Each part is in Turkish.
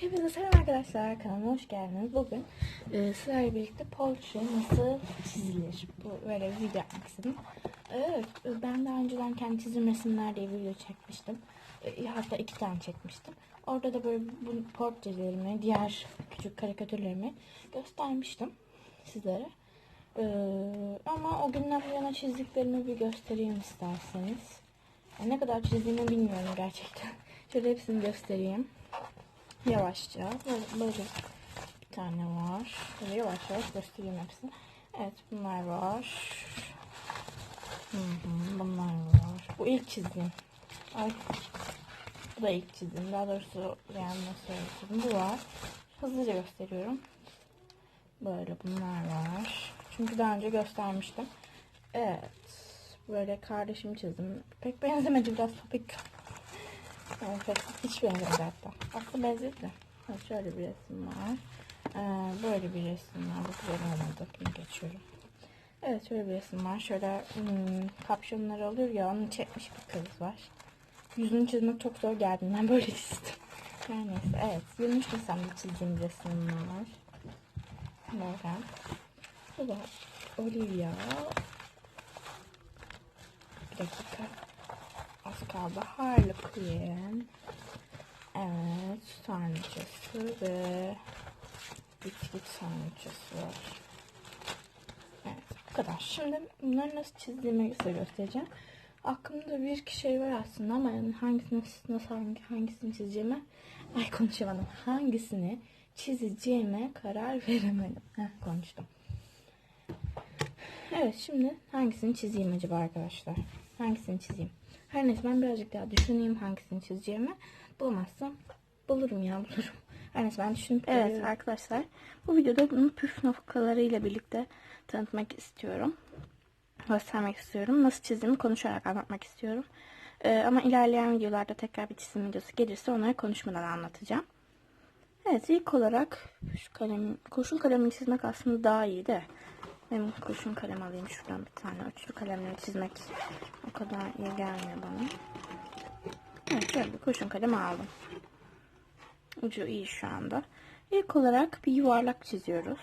Hepinize selam arkadaşlar. Kanalıma hoş geldiniz. Bugün e, sizlerle birlikte portre nasıl çizilir? Bu böyle bir video yapmak istedim. Evet, e, ben daha önceden kendi çizim resimler video çekmiştim. E, hatta iki tane çekmiştim. Orada da böyle bu portrelerimi, diğer küçük karikatürlerimi göstermiştim sizlere. E, ama o günden bu yana çizdiklerimi bir göstereyim isterseniz. Yani ne kadar çizdiğimi bilmiyorum gerçekten. Şöyle hepsini göstereyim. Yavaşça böyle, böyle bir tane var. Böyle yavaş yavaş göstereyim hepsini. Evet bunlar var. Hı hı, bunlar var. Bu ilk çizdiğim. Ay. Bu da ilk çizdiğim. Daha doğrusu yani nasıl çizdim. Bu var. Hızlıca gösteriyorum. Böyle bunlar var. Çünkü daha önce göstermiştim. Evet. Böyle kardeşimi çizdim. Pek benzemedi biraz topik Evet, hiç benzemedi hatta. Aslında benzedi de. Ha, şöyle bir resim var. Ee, böyle bir resim var. Bu güzel olmadı. Bunu geçiyorum. Evet şöyle bir resim var. Şöyle hmm, kapşonları alıyor ya onu çekmiş bir kız var. Yüzünü çizmek çok zor geldiğinden böyle çizdim. Her neyse evet. 23 Nisan'da çizdiğim bir resim var. Böyle. Bu da Olivia. Bir dakika. Kaldı. Harlequin. Evet. Sarnıcası ve bitki sarnıcası var. Evet. Bu kadar. Şimdi bunları nasıl çizdiğimi size göstereceğim. Aklımda bir iki şey var aslında ama yani hangisini nasıl hangi, hangisini çizeceğime ay konuşamadım. Hangisini çizeceğime karar veremedim. Heh, konuştum. Evet şimdi hangisini çizeyim acaba arkadaşlar? Hangisini çizeyim? Her neyse ben birazcık daha düşüneyim hangisini çizeceğimi. Bulamazsam bulurum ya bulurum. Her neyse ben düşünüp Evet geliyorum. arkadaşlar bu videoda bunun püf noktaları ile birlikte tanıtmak istiyorum. Göstermek istiyorum. Nasıl çizdiğimi konuşarak anlatmak istiyorum. Ee, ama ilerleyen videolarda tekrar bir çizim videosu gelirse onları konuşmadan anlatacağım. Evet ilk olarak şu kalem, kurşun kalemini çizmek aslında daha iyi de. Benim kurşun kalem alayım şuradan bir tane. Üçlü kalemle çizmek o kadar iyi gelmiyor bana. Evet şöyle bir kurşun kalem aldım. Ucu iyi şu anda. İlk olarak bir yuvarlak çiziyoruz.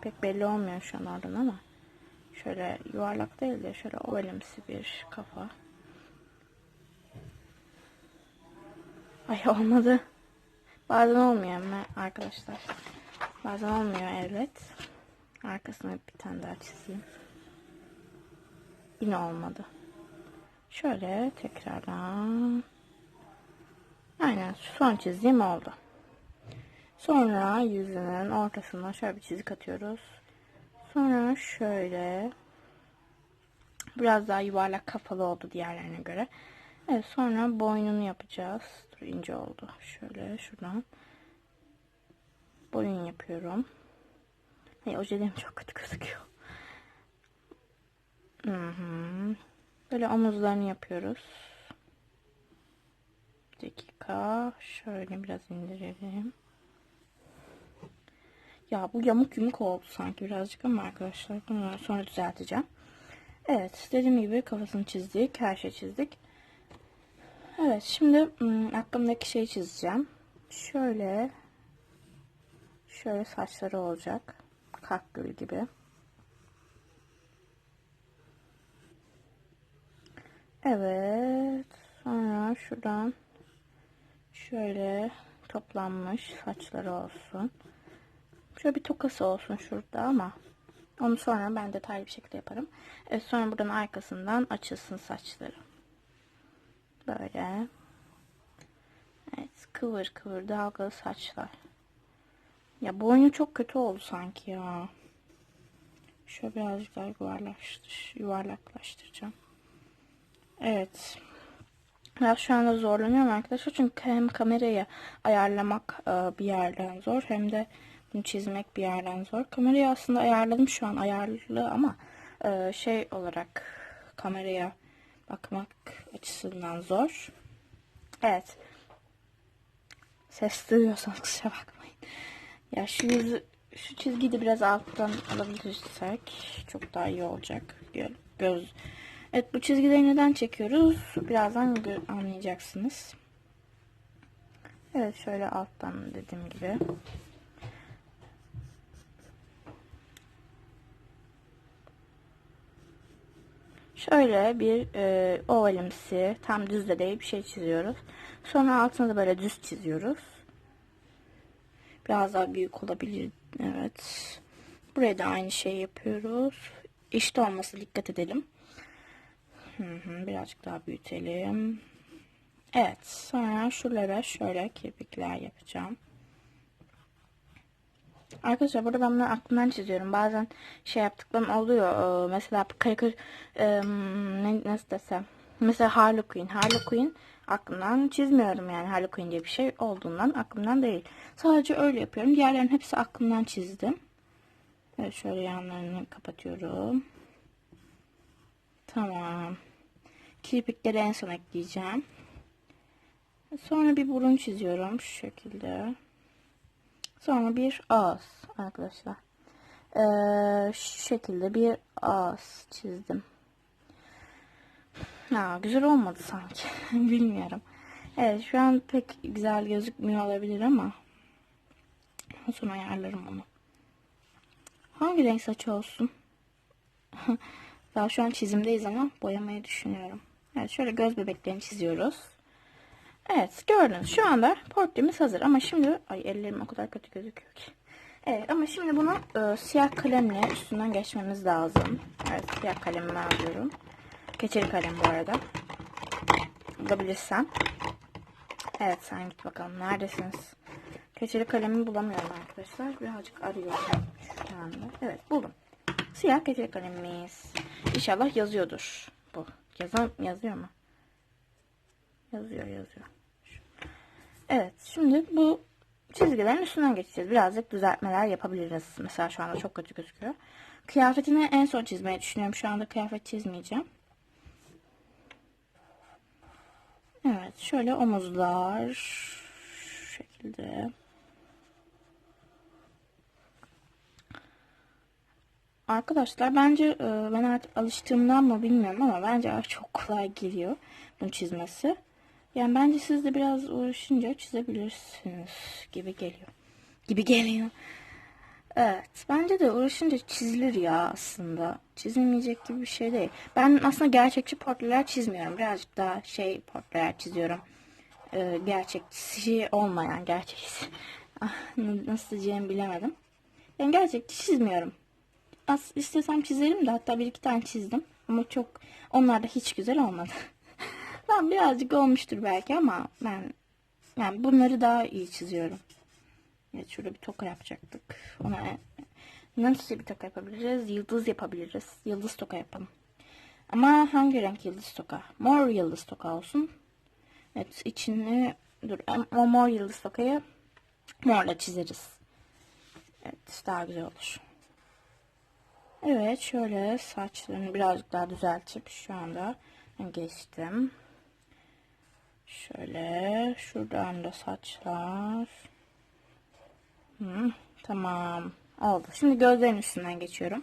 Pek belli olmuyor şu an oradan ama. Şöyle yuvarlak değil de şöyle ovalimsi bir kafa. Ay olmadı. Bazen olmuyor ama arkadaşlar. Bazen olmuyor evet. Arkasına bir tane daha çizeyim. Yine olmadı. Şöyle tekrardan. Aynen son çizdiğim oldu. Sonra yüzünün ortasına şöyle bir çizik atıyoruz. Sonra şöyle biraz daha yuvarlak kafalı oldu diğerlerine göre. Evet sonra boynunu yapacağız. Dur ince oldu. Şöyle şuradan boyun yapıyorum. Ay ojelerim çok kötü gözüküyor. Hı hı. Böyle omuzlarını yapıyoruz. Bir dakika. Şöyle biraz indirelim. Ya bu yamuk yumuk oldu sanki birazcık ama arkadaşlar bunu sonra düzelteceğim. Evet dediğim gibi kafasını çizdik. Her şey çizdik. Evet şimdi ım, aklımdaki şeyi çizeceğim. Şöyle şöyle saçları olacak. Kakgül gibi. Evet. Sonra şuradan şöyle toplanmış saçları olsun. Şöyle bir tokası olsun şurada ama onu sonra ben detaylı bir şekilde yaparım. Evet, sonra buradan arkasından açılsın saçları. Böyle. Evet kıvır kıvır dalgalı saçlar. Ya boynu çok kötü oldu sanki ya. Şöyle birazcık daha yuvarlaştır, yuvarlaklaştıracağım. Evet. Biraz şu anda zorlanıyorum arkadaşlar. Çünkü hem kamerayı ayarlamak e, bir yerden zor hem de bunu çizmek bir yerden zor. Kamerayı aslında ayarladım şu an ayarlı ama e, şey olarak kameraya bakmak açısından zor. Evet. Ses duyuyorsanız kusura bakmayın. Ya şu yüzü, şu çizgiyi de biraz alttan alabilirsek çok daha iyi olacak. Gö- Göz. Evet bu çizgileri neden çekiyoruz? Birazdan anlayacaksınız. Evet şöyle alttan dediğim gibi. Şöyle bir e, ovalimsi tam düz de değil bir şey çiziyoruz. Sonra altına da böyle düz çiziyoruz. Biraz daha büyük olabilir. Evet. Buraya da aynı şeyi yapıyoruz. İşte olması dikkat edelim. Birazcık daha büyütelim. Evet. Sonra şuralara şöyle kirpikler yapacağım. Arkadaşlar burada ben aklımdan çiziyorum. Bazen şey yaptıklarım oluyor. Ee, Mesela karikatür ne, nasıl desem. Mesela Harley Quinn. Harley Quinn aklımdan çizmiyorum yani Harley Quinn diye bir şey olduğundan aklımdan değil. Sadece öyle yapıyorum. Diğerlerinin hepsi aklımdan çizdim. Evet şöyle yanlarını kapatıyorum. Tamam. Kirpikleri en son ekleyeceğim. Sonra bir burun çiziyorum şu şekilde. Sonra bir ağız arkadaşlar. Ee, şu şekilde bir ağız çizdim. Ha, güzel olmadı sanki. Bilmiyorum. Evet şu an pek güzel gözükmüyor olabilir ama sonra ayarlarım onu. Hangi renk saç olsun? Daha şu an çizimdeyiz ama boyamayı düşünüyorum. Evet şöyle göz bebeklerini çiziyoruz. Evet gördünüz şu anda portremiz hazır ama şimdi ay ellerim o kadar kötü gözüküyor ki. Evet ama şimdi bunu e, siyah kalemle üstünden geçmemiz lazım. Evet siyah kalemimi alıyorum. Keçeli kalem bu arada. Bulabilirsem. Evet sen git bakalım neredesiniz? Keçeli kalemi bulamıyorum arkadaşlar. Birazcık arıyorum şu anda. Evet buldum. Siyah keçeli kalemimiz. İnşallah yazıyordur bu. Yazan, yazıyor mu? Yazıyor yazıyor. Evet şimdi bu çizgilerin üstünden geçeceğiz. Birazcık düzeltmeler yapabiliriz. Mesela şu anda çok kötü gözüküyor. Kıyafetini en son çizmeyi düşünüyorum. Şu anda kıyafet çizmeyeceğim. Evet şöyle omuzlar şu şekilde. Arkadaşlar bence e, ben artık alıştığımdan mı bilmiyorum ama bence çok kolay geliyor bunu çizmesi. Yani bence siz de biraz uğraşınca çizebilirsiniz gibi geliyor. Gibi geliyor. Evet. Bence de uğraşınca çizilir ya aslında. Çizilmeyecek gibi bir şey değil. Ben aslında gerçekçi portreler çizmiyorum. Birazcık daha şey portreler çiziyorum. Ee, gerçekçi olmayan gerçekçi. Ah, nasıl diyeceğimi bilemedim. Yani gerçekçi çizmiyorum. As istesem çizerim de hatta bir iki tane çizdim. Ama çok onlar da hiç güzel olmadı. ben birazcık olmuştur belki ama ben yani bunları daha iyi çiziyorum. Evet şurada bir toka yapacaktık. Ona nasıl bir toka yapabiliriz? Yıldız yapabiliriz. Yıldız toka yapalım. Ama hangi renk yıldız toka? Mor yıldız toka olsun. Evet içini dur o mor yıldız tokayı morla çizeriz. Evet daha güzel olur. Evet şöyle saçlarını birazcık daha düzeltip şu anda geçtim. Şöyle şuradan da saçlar. Tamam oldu. Şimdi gözlerin üstünden geçiyorum.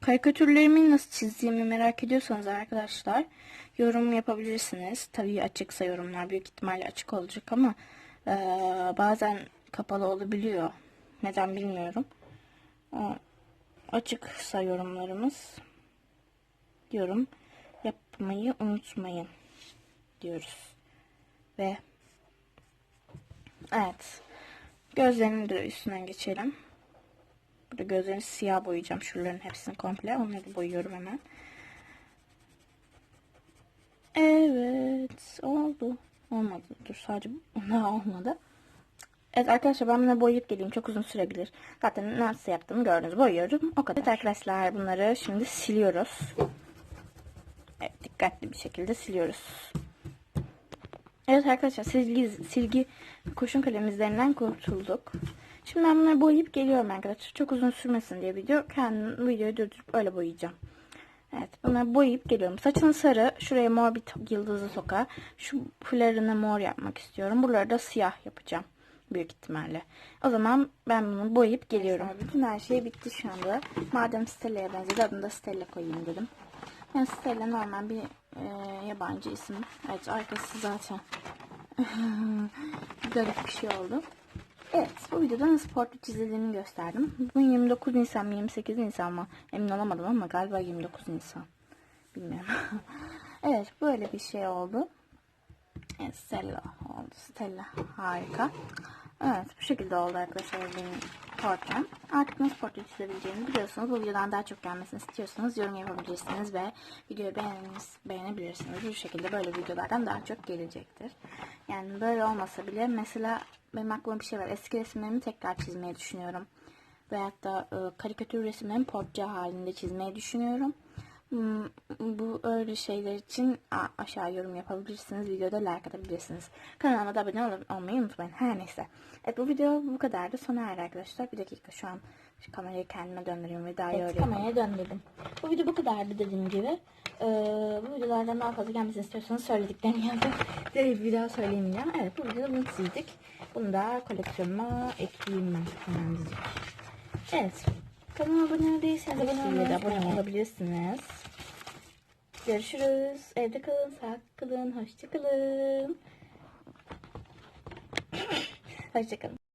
Karikatürlerimi nasıl çizdiğimi merak ediyorsanız arkadaşlar yorum yapabilirsiniz. Tabii açıksa yorumlar büyük ihtimalle açık olacak ama e, bazen kapalı olabiliyor. Neden bilmiyorum. Açıksa yorumlarımız yorum yapmayı unutmayın diyoruz. Ve evet gözlerinin de üstünden geçelim. Burada gözlerini siyah boyayacağım. Şuraların hepsini komple. Onları boyuyorum hemen. Evet. Oldu. Olmadı. Dur sadece daha olmadı. Evet arkadaşlar ben bunu boyayıp geleyim. Çok uzun sürebilir. Zaten nasıl yaptığımı gördünüz. Boyuyorum. O kadar. Evet arkadaşlar bunları şimdi siliyoruz. Evet dikkatli bir şekilde siliyoruz. Evet arkadaşlar silgi, silgi kurşun kalemizlerinden kurtulduk. Şimdi ben bunları boyayıp geliyorum arkadaşlar. Çok uzun sürmesin diye video. Kendim videoyu durdurup öyle boyayacağım. Evet bunları boyayıp geliyorum. Saçını sarı. Şuraya mor bir yıldızı soka. Şu fularını mor yapmak istiyorum. Buraları da siyah yapacağım. Büyük ihtimalle. O zaman ben bunu boyayıp geliyorum. Evet, bütün her şey bitti şu anda. Madem Stella'ya benzedi adını da Stella koyayım dedim. Yani Stella normal bir e, yabancı isim. Evet arkası zaten Garip bir şey oldu. Evet bu videoda nasıl portre çizildiğini gösterdim. Bugün 29 Nisan mı 28 Nisan mı emin olamadım ama galiba 29 Nisan. Bilmiyorum. evet böyle bir şey oldu. Evet, Stella oldu. Stella harika. Evet bu şekilde oldu arkadaşlar benim portrem. Artık nasıl portre çizebileceğini biliyorsunuz. Bu videodan daha çok gelmesini istiyorsanız yorum yapabilirsiniz ve videoyu beğeniniz, beğenebilirsiniz. Bu şekilde böyle videolardan daha çok gelecektir. Yani böyle olmasa bile mesela benim aklıma bir şey var. Eski resimlerimi tekrar çizmeyi düşünüyorum. Veyahut da e, karikatür resimlerimi portre halinde çizmeyi düşünüyorum. Hmm, Bu öyle şeyler için aşağı yorum yapabilirsiniz. Videoda like atabilirsiniz. Kanalıma da abone ol- olmayı unutmayın. Her neyse. Evet bu video bu kadardı. Sona erdi arkadaşlar. Bir dakika şu an şu kamerayı kendime döndürüyorum ve daha Evet, öyle kameraya döndürdüm. Bu video bu kadardı dediğim gibi. Ee, bu videolardan daha fazla gelmesini istiyorsanız söylediklerimi yazın. Direkt bir daha söyleyemeyeceğim. Evet bu videoda bunu çizdik. Bunu da koleksiyonuma ekleyeyim ben. Evet. Kanalıma abone değilseniz abone olmayı abone olabilirsiniz. Görüşürüz. Evde kalın, sağ kalın, hoşça kalın. hoşça kalın.